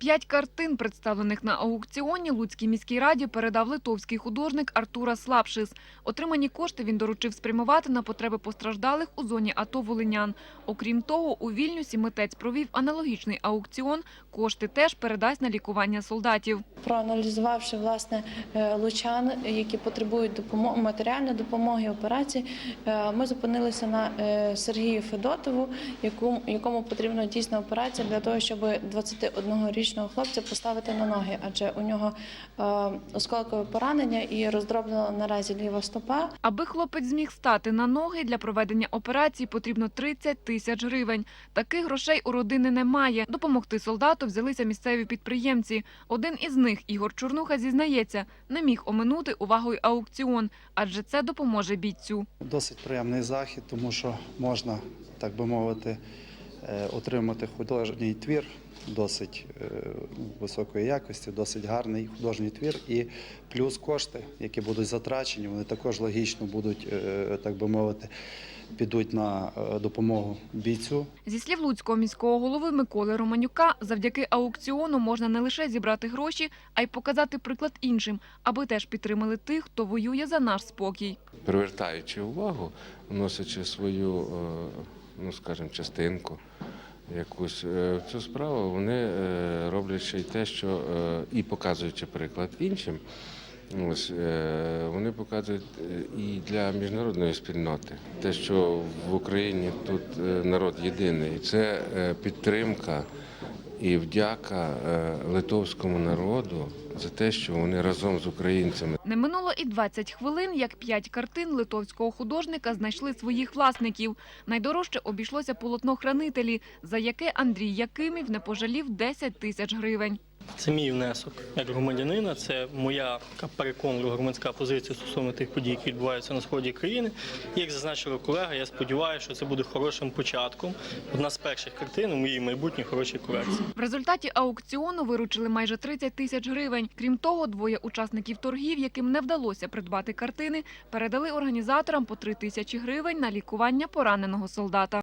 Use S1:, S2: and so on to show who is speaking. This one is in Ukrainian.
S1: П'ять картин, представлених на аукціоні, Луцькій міській раді передав литовський художник Артура Слабшис. Отримані кошти він доручив спрямувати на потреби постраждалих у зоні АТО волинян. Окрім того, у Вільнюсі митець провів аналогічний аукціон. Кошти теж передасть на лікування солдатів.
S2: Проаналізувавши власне е, лучан, які потребують допомоги, матеріальної допомоги, операцій, е, ми зупинилися на е, Сергію Федотову, якому потрібна дійсна операція для того, щоб 21-річного хлопця поставити на ноги, адже у нього е, осколкове поранення і роздроблена наразі ліва стопа.
S1: Аби хлопець зміг стати на ноги, для проведення операції потрібно 30 тисяч гривень. Таких грошей у родини немає. Допомогти солдату взялися місцеві підприємці. Один із них, Ігор Чорнуха, зізнається, не міг оминути увагою аукціон, адже це допоможе бійцю.
S3: Досить приємний захід, тому що можна, так би мовити, отримати художній твір досить е, високої якості, досить гарний художній твір, і плюс кошти, які будуть затрачені, вони також логічно будуть, е, так би мовити, підуть на е, допомогу бійцю.
S1: Зі слів Луцького міського голови Миколи Романюка, завдяки аукціону можна не лише зібрати гроші, а й показати приклад іншим, аби теж підтримали тих, хто воює за наш спокій.
S4: привертаючи увагу, вносячи свою, е, ну скажімо, частинку якусь е, цю справу, вони е, роблять ще й те, що е, і показуючи приклад іншим. Ось вони показують і для міжнародної спільноти те, що в Україні тут народ єдиний, це підтримка і вдяка е, литовському народу за те, що вони разом з українцями
S1: Не минуло і 20 хвилин, як п'ять картин литовського художника знайшли своїх власників. Найдорожче обійшлося полотно хранителі, за яке Андрій Якимів не пожалів 10 тисяч гривень.
S5: Це мій внесок як громадянина. Це моя переконлива громадська позиція стосовно тих подій, які відбуваються на сході країни. І, як зазначила колега, я сподіваюся, що це буде хорошим початком. Одна з перших картин у моїй майбутній хорошій колекції.
S1: В результаті аукціону виручили майже 30 тисяч гривень. Крім того, двоє учасників торгів, яким не вдалося придбати картини, передали організаторам по 3 тисячі гривень на лікування пораненого солдата.